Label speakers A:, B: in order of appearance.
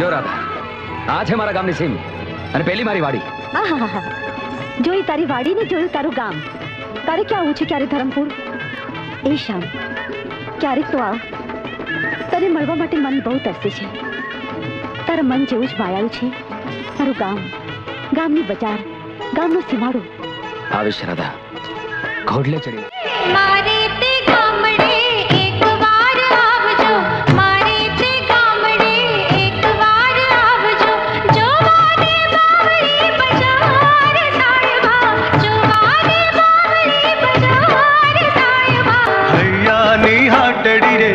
A: જો રાધા આ છે મારા ગામની સીમ અને પેલી મારી વાડી.
B: જોઈ તારી વાડી ને જોયું તારું ગામ તારે ક્યાં આવું છે ક્યારે ધરમપુર? એ શામ ક્યારેક તો આવ. તને મળવા માટે મન બહુ તરસે છે. તારા મન જેવું જ માયાળું છે. તારું ગામ ગામની બજાર ગામનો સીમાડો.
A: આવીશ રાધા. ઘોડલે ચડી.
C: મારે காட்டடிரே